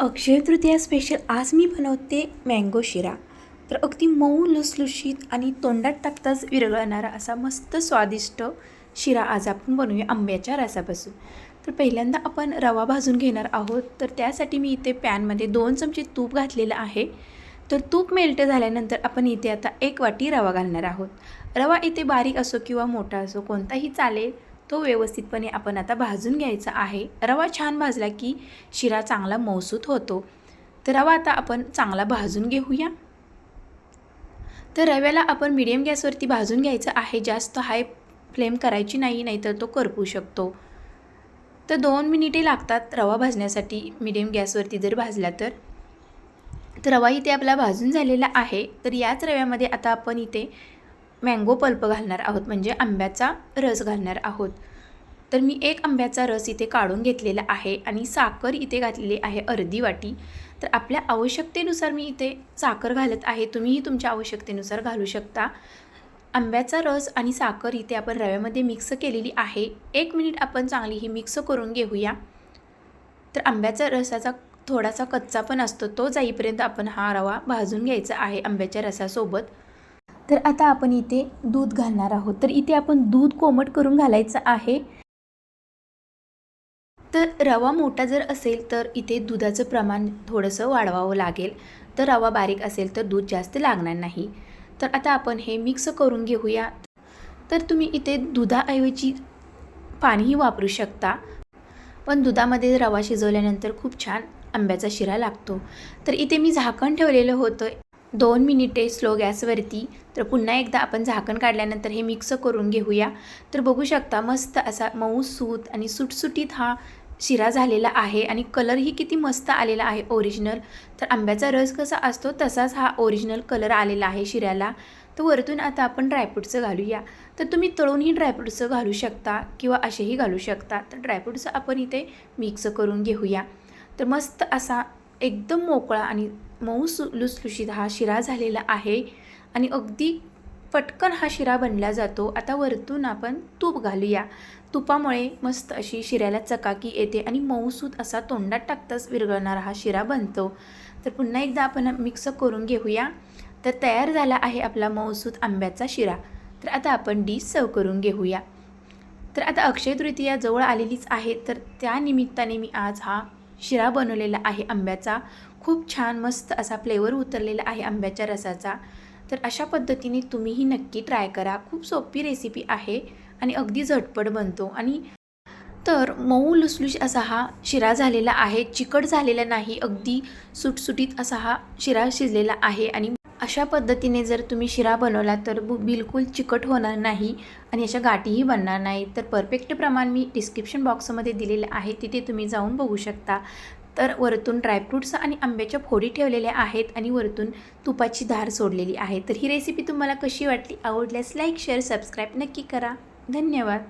Akshaya Tritiya special आज मी बनवते mango शिरा. तर अगदी मऊ लुसलुशीत आणि तोंडात टाकताच विरघळणारा असा मस्त स्वादिष्ट शिरा आज आपण बनवूया आंब्याच्या रसापासून. तर पहिल्यांदा आपण रवा भाजून घेणार आहोत. तर त्यासाठी मी इथे पॅनमध्ये दोन चमचे तूप घातलेलं आहे. तर तूप मेल्ट झाल्यानंतर आपण इथे आता एक वाटी रवा घालणार आहोत. रवा इथे बारीक असो किंवा मोठा असो कोणताही चालेल. तो व्यवस्थितपणे आपण आता भाजून घ्यायचा आहे. रवा छान भाजला की शिरा चांगला मौसूत होतो. तर रवा आता आपण चांगला भाजून घेऊया. तर रव्याला आपण मिडियम गॅसवरती भाजून घ्यायचं आहे. जास्त हाय फ्लेम करायची नाही नाहीतर तो करपू शकतो. तर दोन मिनिटे लागतात रवा भाजण्यासाठी मिडियम गॅसवरती जर भाजला तर. तर रवा इथे आपला भाजून झालेला आहे. तर याच रव्यामध्ये आता आपण इथे मँगो पल्प घालणार आहोत म्हणजे आंब्याचा रस घालणार आहोत. तर मी एक आंब्याचा रस इथे काढून घेतलेला आहे आणि साखर इथे घातलेली आहे अर्धी वाटी. तर आपल्या आवश्यकतेनुसार मी इथे साखर घालत आहे. तुम्हीही तुमच्या आवश्यकतेनुसार घालू शकता. आंब्याचा रस आणि साखर इथे आपण रव्यामध्ये मिक्स केलेली आहे. एक मिनिट आपण चांगली ही मिक्स करून घेऊया. तर आंब्याचा रसाचा थोडासा कच्चा पण असतो तो जाईपर्यंत आपण हा रवा भाजून घ्यायचा आहे आंब्याच्या रसासोबत. तर आता आपण इथे दूध घालणार आहोत. तर इथे आपण दूध कोमट करून घालायचं आहे. तर रवा मोठा जर असेल तर इथे दुधाचं प्रमाण थोडंसं वाढवावं लागेल. तर रवा बारीक असेल तर दूध जास्त लागणार नाही. तर आता आपण हे मिक्स करून घेऊया. तर तुम्ही इथे दुधाऐवजी पाणीही वापरू शकता. पण दुधामध्ये रवा शिजवल्यानंतर खूप छान आंब्याचा शिरा लागतो. तर इथे मी झाकण ठेवलेलं होतं. दोन मिनिटे स्लो गॅसवरती. तर पुन्हा एकदा आपण झाकण काढल्यानंतर हे मिक्स करून घेऊया. तर बघू शकता मस्त असा मऊ सूत आणि सुटसुटीत हा शिरा झालेला आहे आणि कलरही किती मस्त आलेला आहे ओरिजिनल. तर आंब्याचा रस कसा असतो तसाच हा ओरिजिनल कलर आलेला आहे शिऱ्याला. तर वरतून आता आपण ड्रायफ्रूटचं घालूया. तर तुम्ही तळूनही ड्रायफ्रूटचं घालू शकता किंवा असेही घालू शकता. तर ड्रायफ्रूटचं आपण इथे मिक्स करून घेऊया. तर मस्त असा एकदम मोकळा आणि मऊ सु लुसलुशीत हा शिरा झालेला आहे आणि अगदी पटकन हा शिरा बनला जातो. आता वरतून आपण तूप घालूया. तुपामुळे मस्त अशी शिऱ्याला चकाकी येते आणि मऊसूत असा तोंडात टाकताच विरघळणारा हा शिरा बनतो. तर पुन्हा एकदा आपण मिक्स करून घेऊया. तर तयार झाला आहे आपला मऊसूत आंब्याचा शिरा. तर आता आपण डिश सर्व करून घेऊया. तर आता अक्षय तृतीया जवळ आलेलीच आहे. तर त्या निमित्ताने मी आज हा शिरा बनवलेला आहे आंब्याचा. खूप छान मस्त असा फ्लेवर उतरलेला आहे आंब्याच्या रसाचा. तर अशा पद्धतीने तुम्हीही नक्की ट्राय करा. खूप सोपी रेसिपी आहे आणि अगदी झटपट बनतो. आणि तर मऊ लुसलुश असा हा शिरा झालेला आहे. चिकट झालेला नाही अगदी सुटसुटीत असा हा शिरा शिजलेला आहे. आणि अशा पद्धतीने जर तुम्ही शिरा बनवला तर बिलकुल चिकट होणार नाही आणि अशा गाठीही बनणार नाही. तर परफेक्ट प्रमाण मी डिस्क्रिप्शन बॉक्समध्ये दिलेलं आहे. तिथे तुम्ही जाऊन बघू शकता. तर वरतून ड्रायफ्रूट्स आणि आंब्याच्या फोडी ठेवलेल्या आहेत आणि वरतून तुपाची धार सोडलेली आहे. तर ही रेसिपी तुम्हाला कशी वाटली? आवडल्यास लाईक शेअर सबस्क्राईब नक्की करा. धन्यवाद.